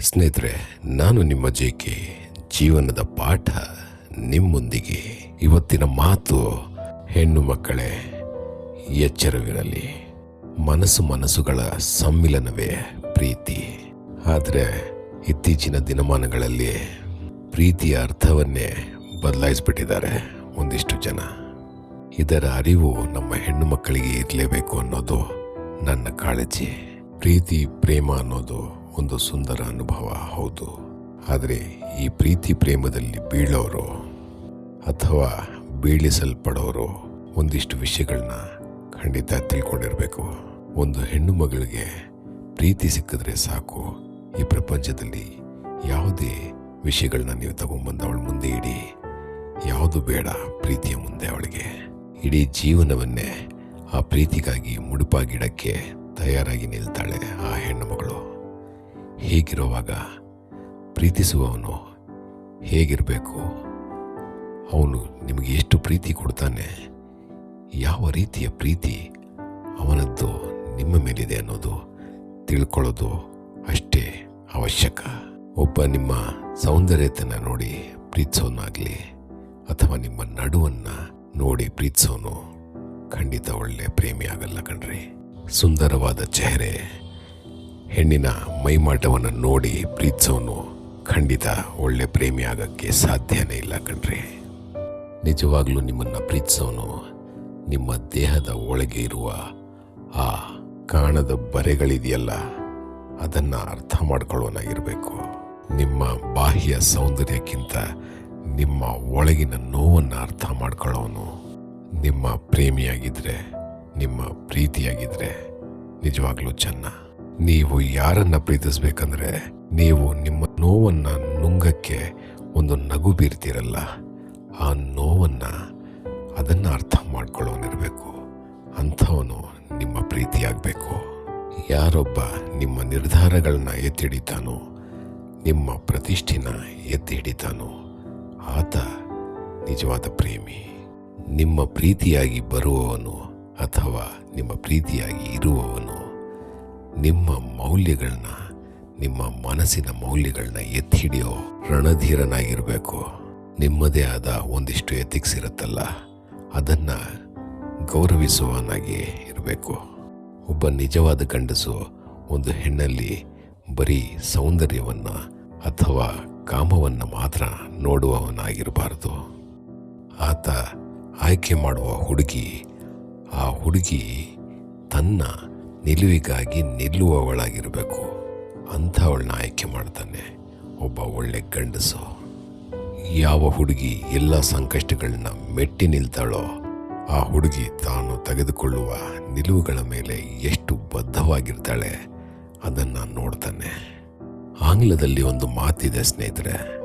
ಸ್ನೇಹಿತರೆ, ನಾನು ನಿಮ್ಮ ಜೇಕೆ ಜೀವನದ ಪಾಠ ನಿಮ್ಮೊಂದಿಗೆ. ಇವತ್ತಿನ ಮಾತು ಹೆಣ್ಣು ಮಕ್ಕಳೇ, ಎಚ್ಚರವಿರಲಿ. ಮನಸ್ಸು ಮನಸ್ಸುಗಳ ಸಮ್ಮಿಲನವೇ ಪ್ರೀತಿ. ಆದರೆ, ಇತ್ತೀಚಿನ ದಿನಮಾನಗಳಲ್ಲಿ ಪ್ರೀತಿಯ ಅರ್ಥವನ್ನೇ ಬದಲಾಯಿಸ್ಬಿಟ್ಟಿದ್ದಾರೆ ಒಂದಿಷ್ಟು ಜನ. ಇದರ ಅರಿವು ನಮ್ಮ ಹೆಣ್ಣು ಮಕ್ಕಳಿಗೆ ಇರಲೇಬೇಕು ಅನ್ನೋದು ನನ್ನ ಕಾಳಜಿ. ಪ್ರೀತಿ, ಪ್ರೇಮ ಅನ್ನೋದು ಒಂದು ಸುಂದರ ಅನುಭವ. ಹೌದು. ಆದರೆ ಈ ಪ್ರೀತಿ ಪ್ರೇಮದಲ್ಲಿ ಬೀಳೋರು ಅಥವಾ ಬೀಳಿಸಲ್ಪಡೋರು ಒಂದಿಷ್ಟು ವಿಷಯಗಳನ್ನ ಖಂಡಿತ ತಿಳ್ಕೊಂಡಿರಬೇಕು. ಒಂದು ಹೆಣ್ಣು ಮಗಳಿಗೆ ಪ್ರೀತಿ ಸಿಕ್ಕಿದ್ರೆ ಸಾಕು. ಈ ಪ್ರಪಂಚದಲ್ಲಿ ಯಾವುದೇ ವಿಷಯಗಳನ್ನ ನೀವು ತಗೊಂಬಂದು ಅವಳ ಮುಂದೆ ಇಡಿ. ಯಾವುದು ಬೇಡ ಪ್ರೀತಿಯ ಮುಂದೆ ಅವಳಿಗೆ. ಇಡೀ ಜೀವನವನ್ನೇ ಆ ಪ್ರೀತಿಗಾಗಿ ಮುಡುಪಾಗಿಡಕ್ಕೆ ತಯಾರಾಗಿ ನಿಲ್ತಾಳೆ ಆ ಹೆಣ್ಣು ಮಗಳು. ಹೀಗಿರುವಾಗ ಪ್ರೀತಿಸುವವನು ಹೇಗಿರಬೇಕು? ಅವನು ನಿಮಗೆ ಎಷ್ಟು ಪ್ರೀತಿ ಕೊಡ್ತಾನೆ? ಯಾವ ರೀತಿಯ ಪ್ರೀತಿ ಅವನದ್ದು ನಿಮ್ಮ ಮೇಲಿದೆ ಅನ್ನೋದು ತಿಳ್ಕೊಳ್ಳೋದು ಅಷ್ಟೇ ಅವಶ್ಯಕ. ಒಬ್ಬ ನಿಮ್ಮ ಸೌಂದರ್ಯತನ ನೋಡಿ ಪ್ರೀತಿಸೋನಾಗಲಿ ಅಥವಾ ನಿಮ್ಮ ನಡುವನ್ನು ನೋಡಿ ಪ್ರೀತಿಸೋನು ಖಂಡಿತ ಒಳ್ಳೆ ಪ್ರೇಮಿ ಆಗಲ್ಲ ಕಣ್ರಿ. ಸುಂದರವಾದ ಚೆಹರೆ ಹೆಣ್ಣಿನ ಮೈಮಾಟವನ್ನು ನೋಡಿ ಪ್ರೀತಿಸೋನು ಖಂಡಿತ ಒಳ್ಳೆ ಪ್ರೇಮಿ ಆಗೋಕ್ಕೆ ಸಾಧ್ಯನೇ ಇಲ್ಲ ಕಣ್ರಿ. ನಿಜವಾಗ್ಲೂ ನಿಮ್ಮನ್ನು ಪ್ರೀತಿಸೋನು ನಿಮ್ಮ ದೇಹದ ಒಳಗೆ ಇರುವ ಆ ಕಾಣದ ಬರೆಗಳಿದೆಯಲ್ಲ, ಅದನ್ನು ಅರ್ಥ ಮಾಡ್ಕೊಳ್ಳೋನಾಗಿರಬೇಕು. ನಿಮ್ಮ ಬಾಹ್ಯ ಸೌಂದರ್ಯಕ್ಕಿಂತ ನಿಮ್ಮ ಒಳಗಿನ ನೋವನ್ನು ಅರ್ಥ ಮಾಡ್ಕೊಳ್ಳೋನು. ನಿಮ್ಮ ಪ್ರೇಮಿಯಾಗಿದ್ದರೆ ನಿಮ್ಮ ಪ್ರೀತಿಯಾಗಿದ್ದರೆ ನಿಜವಾಗ್ಲೂ ಚೆನ್ನ. ನೀವು ಯಾರನ್ನ ಪ್ರೀತಿಸ್ಬೇಕಂದ್ರೆ ನೀವು ನಿಮ್ಮ ನೋವನ್ನ ನುಂಗಕ್ಕೆ ಒಂದು ನಗು ಬೀರ್ತಿರಲ್ಲ, ಆ ನೋವನ್ನ ಅದನ್ನ ಅರ್ಥ ಮಾಡ್ಕೊಳ್ಳೋನಿರ್ಬೇಕು. ಅಂಥವನು ನಿಮ್ಮ ಪ್ರೀತಿಯಾಗಬೇಕು. ಯಾರೊಬ್ಬ ನಿಮ್ಮ ನಿರ್ಧಾರಗಳನ್ನ ಎತ್ತಿ ಹಿಡಿತಾನೋ ನಿಮ್ಮ ಪ್ರತಿಷ್ಠೆನ ಎತ್ತಿ ಹಿಡಿತಾನೋ ಆತ ನಿಜವಾದ ಪ್ರೇಮಿ. ನಿಮ್ಮ ಪ್ರೀತಿಯಾಗಿ ಬರುವವನು ಅಥವಾ ನಿಮ್ಮ ಪ್ರೀತಿಯಾಗಿ ಇರುವವನು ನಿಮ್ಮ ಮೌಲ್ಯಗಳನ್ನ ನಿಮ್ಮ ಮನಸ್ಸಿನ ಮೌಲ್ಯಗಳನ್ನ ಎತ್ತಿ ಹಿಡಿಯೋ ರಣಧೀರನಾಗಿರಬೇಕು. ನಿಮ್ಮದೇ ಆದ ಒಂದಿಷ್ಟು ಎಥಿಕ್ಸ್ ಇರುತ್ತಲ್ಲ, ಅದನ್ನು ಗೌರವಿಸುವವನಾಗಿ ಇರಬೇಕು. ಒಬ್ಬ ನಿಜವಾದ ಗಂಡಸು ಒಂದು ಹೆಣ್ಣಲ್ಲಿ ಬರೀ ಸೌಂದರ್ಯವನ್ನು ಅಥವಾ ಕಾಮವನ್ನು ಮಾತ್ರ ನೋಡುವವನಾಗಿರಬಾರ್ದು. ಆತ ಆಯ್ಕೆ ಮಾಡುವ ಹುಡುಗಿ, ಆ ಹುಡುಗಿ ತನ್ನ ನಿಲುವಿಗಾಗಿ ನಿಲ್ಲುವವಳಾಗಿರಬೇಕು. ಅಂಥವಳನ್ನ ಆಯ್ಕೆ ಮಾಡ್ತಾನೆ. ಒಬ್ಬ ಒಳ್ಳೆ ಗಂಡಸು. ಯಾವ ಹುಡುಗಿ ಎಲ್ಲ ಸಂಕಷ್ಟಗಳನ್ನ ಮೆಟ್ಟಿ ನಿಲ್ತಾಳೋ, ಆ ಹುಡುಗಿ ತಾನು ತೆಗೆದುಕೊಳ್ಳುವ ನಿಲುವುಗಳ ಮೇಲೆ ಎಷ್ಟು ಬದ್ಧವಾಗಿರ್ತಾಳೆ ಅದನ್ನು ನೋಡ್ತಾನೆ. ಆಂಗ್ಲದಲ್ಲಿ ಒಂದು ಮಾತಿದೆ ಸ್ನೇಹಿತರೆ,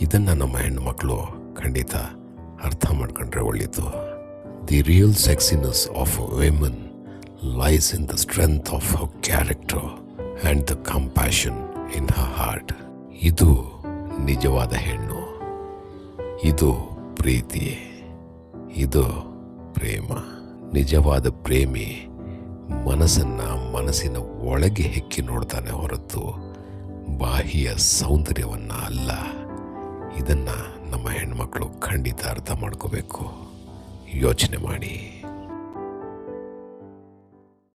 ಇದನ್ನು ನಮ್ಮ ಹೆಣ್ಣುಮಕ್ಕಳು ಖಂಡಿತ ಅರ್ಥ ಮಾಡ್ಕೊಂಡ್ರೆ ಒಳ್ಳೆಯದು the real sexiness of women lies in the strength of her character and the compassion in her heart ಇದು ನಿಜವಾದ ಹೆಣ್ಣು. ಇದು ಪ್ರೀತಿ ಇದು ಪ್ರೇಮ. ನಿಜವಾದ ಪ್ರೇಮಿ ಮನಸ್ಸನ್ನು ಮನಸ್ಸಿನ ಒಳಗೆ ಹೆಕ್ಕಿ ನೋಡ್ತಾನೆ ಹೊರತು ಬಾಹ್ಯ ಸೌಂದರ್ಯವನ್ನು ಅಲ್ಲ. ಇದನ್ನು ನಮ್ಮ ಹೆಣ್ಮಕ್ಳು ಖಂಡಿತ ಅರ್ಥ ಮಾಡ್ಕೋಬೇಕು. ಯೋಚನೆ ಮಾಡಿ.